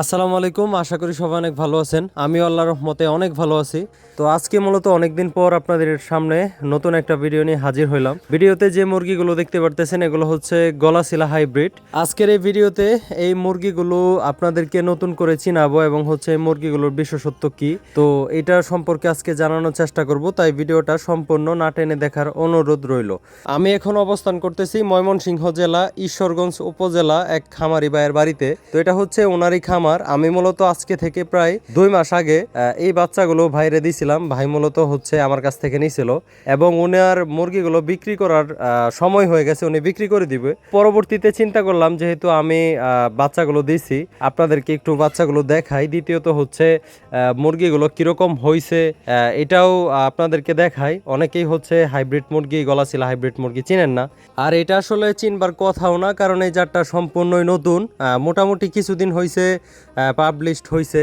আসসালামু আলাইকুম, আশা করি সবাই অনেক ভালো আছেন। আমিও আল্লাহর রহমতে অনেক ভালো আছি। তো আজকে মূলত অনেকদিন পর আপনাদের সামনে নতুন একটা ভিডিও নিয়ে হাজির হইলাম। ভিডিওতে যে মুরগিগুলো দেখতে পারতেছেন, এগুলো হচ্ছে গলাশিলা হাইব্রিড। আজকের এই ভিডিওতে এই মুরগিগুলো আপনাদেরকে নতুন করে চিনাবো এবং হচ্ছে এই মুরগিগুলোর বিশেষত্ব কি। তো এটা সম্পর্কে আজকে জানানোর চেষ্টা করব, তাই ভিডিওটা সম্পূর্ণ না টেনে দেখার অনুরোধ রইল। আমি এখন অবস্থান করতেছি ময়মনসিংহ জেলা, ঈশ্বরগঞ্জ উপজেলা, এক খামারি ভাইয়ের বাড়িতে। তো এটা হচ্ছে ওনারই খামার। আমি মূলত আজকে থেকে প্রায় দুই মাস আগে এই বাচ্চাগুলো ভাইরে দিছিলাম। ভাই মূলত হচ্ছে আমার কাছ থেকে নিছিল এবং উনার মুরগিগুলো বিক্রি করার সময় হয়ে গেছে, উনি বিক্রি করে দিবে। পরবর্তীতে চিন্তা করলাম, যেহেতু আমি বাচ্চাগুলো দিছি, আপনাদেরকে একটু বাচ্চাগুলো দেখাই। দ্বিতীয়ত হচ্ছে মুরগিগুলো কীরকম হয়েছে এটাও আপনাদেরকে দেখাই। অনেকেই হচ্ছে হাইব্রিড মুরগি, গলাশিলা হাইব্রিড মুরগি চিনেন না। আর এটা আসলে চিনবার কথাও না, কারণ এই জাতটা সম্পূর্ণই নতুন। মোটামুটি কিছুদিন হয়েছে পাবলিশড হয়েছে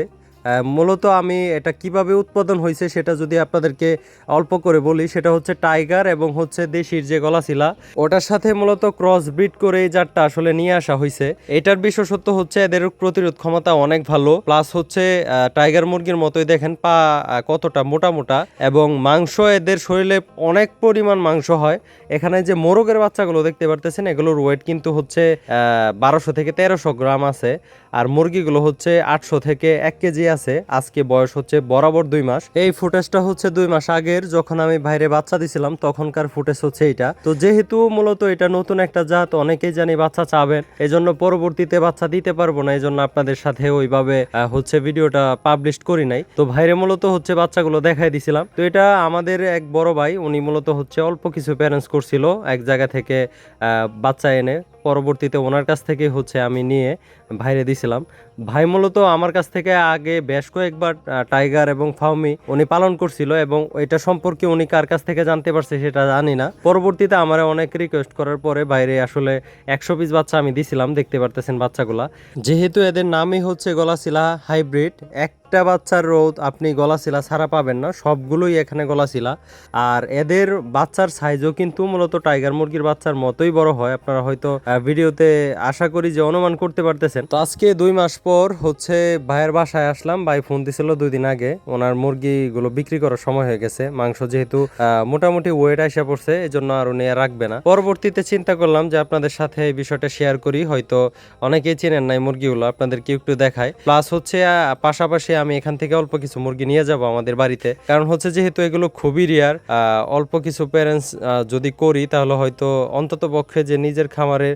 মূলত আমি এটা কীভাবে উৎপাদন হয়েছে সেটা যদি আপনাদেরকে অল্প করে বলি, সেটা হচ্ছে টাইগার এবং হচ্ছে দেশির যে গলাশিলা, ওটার সাথে মূলত ক্রস ব্রিড করে এই জাতটা আসলে নিয়ে আসা হয়েছে এটার বিশেষত্ব হচ্ছে এদের প্রতিরোধ ক্ষমতা অনেক ভালো প্লাস হচ্ছে টাইগার মুরগির মতোই দেখেন পা কতটা মোটা মোটা, এবং মাংস এদের শরীরে অনেক পরিমাণ মাংস হয়। এখানে যে মোরগের বাচ্চাগুলো দেখতে পারতেছেন, এগুলোর ওয়েট কিন্তু হচ্ছে বারোশো থেকে তেরোশো গ্রাম আছে। আর মুরগিগুলো হচ্ছে আটশো থেকে এক কেজি আছে। আজকে বয়স হচ্ছে বরাবর দুই মাস। এই ফুটেজটা হচ্ছে দুই মাস আগের যখন আমি বাইরে বাচ্চা দিছিলাম, তখনকার ফুটেজ হচ্ছে এটা তো যেহেতু মূলত এটা নতুন একটা জাত, অনেকেই জানি বাচ্চা চাবেন, এজন্য পরবর্তীতে বাচ্চা দিতে পারব না এই জন্য আপনাদের সাথে ওইভাবে হচ্ছে ভিডিওটা পাবলিশ করি নাই। তো ভাইরে মূলত হচ্ছে বাচ্চাগুলো দেখাই দিছিলাম। তো এটা আমাদের এক বড় ভাই, উনি মূলত হচ্ছে অল্প কিছু প্যারেন্টস করছিল, এক জায়গা থেকে বাচ্চা এনে পরবর্তীতে ওনার কাছ থেকে হচ্ছে আমি নিয়ে ভাইরে দিছিলাম। ভাই মূলত আমার কাছ থেকে আগে বেশ কয়েকবার টাইগার এবং ফাউমি উনি পালন করছিল এবং এটা সম্পর্কে উনি কার কাছ থেকে জানতে পারছে সেটা জানি না। পরবর্তীতে আমার অনেক রিকোয়েস্ট করার পরে বাইরে আসলে একশো পিস বাচ্চা আমি দিছিলাম, দেখতে পারতেছেন বাচ্চাগুলা। যেহেতু এদের নামই হচ্ছে গলাশিলা হাইব্রিড, একটা বাচ্চার রোদ আপনি গলাশিলা ছাড়া পাবেন না, সবগুলোই এখানে গলাশিলা। আর এদের বাচ্চার সাইজও কিন্তু মূলত টাইগার মুরগির বাচ্চার মতোই বড় হয়, আপনারা হয়তো ভিডিওতে আশা করি যে অনুমান করতে পারতেছেন। তো আজকে দুই মাস পর হচ্ছে ভাইয়ের বাসায় আসলাম। ভাই ফোন দিছিল দুই দিন আগে। ওনার মুরগিগুলো বিক্রি করার সময় হয়ে গেছে। মাংস যেহেতু মোটামুটি ওয়েট আসা পড়ছে এই জন্য আর উনি রাখবে না। পরবর্তীতে চিন্তা করলাম যে আপনাদের সাথে এই বিষয়টা শেয়ার করি। হয়তো অনেকেই চেনেন নাই মুরগিগুলো, আপনাদেরকে একটু দেখায় প্লাস হচ্ছে পাশাপাশি আমি এখান থেকে অল্প কিছু মুরগি নিয়ে যাব আমাদের বাড়িতে। কারণ হচ্ছে যেহেতু এগুলো খুবই রিয়ার অল্প কিছু প্যারেন্টস যদি করি তাহলে হয়তো অন্তত পক্ষে যে নিজের খামারের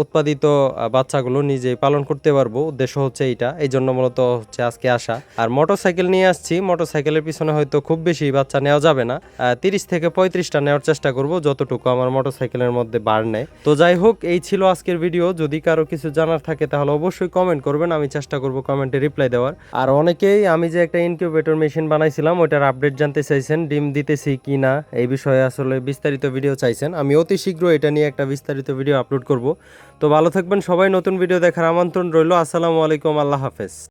উৎপাদিত বাচ্চাগুলো নিজেই পালন করতে পারব। উদ্দেশ্য হচ্ছে এইটা। এই জন্য মূলত হচ্ছে আজকে আসা। আর মোটরসাইকেল নিয়ে আসছি। মোটরসাইকেলের পিছনে হয়তো খুব বেশি বাচ্চা নেওয়া যাবে না। তিরিশ থেকে পঁয়ত্রিশটা নেওয়ার চেষ্টা করব, যতটুকু আমার মোটরসাইকেলের মধ্যে বার নেয়। তো যাই হোক, এই ছিল আজকের ভিডিও। যদি কারও কিছু জানার থাকে, তাহলে অবশ্যই কমেন্ট করবেন। আমি চেষ্টা করব কমেন্টে রিপ্লাই দেওয়ার। আর অনেকেই আমি যে একটা ইনকিউবেটর মেশিন বানাইছিলাম, ওইটার আপডেট জানতে চাইছেন, ডিম দিতেছি কি না এই বিষয়ে আসলে বিস্তারিত ভিডিও চাইছেন। আমি অতি শীঘ্র এটা নিয়ে একটা বিস্তারিত ভিডিও আপলোড করব। তো ভালো থাকবেন সবাই নতুন ভিডিও দেখার আমন্ত্রণ রইল। আসসালামু আলাইকুম আল্লাহ হাফেজ।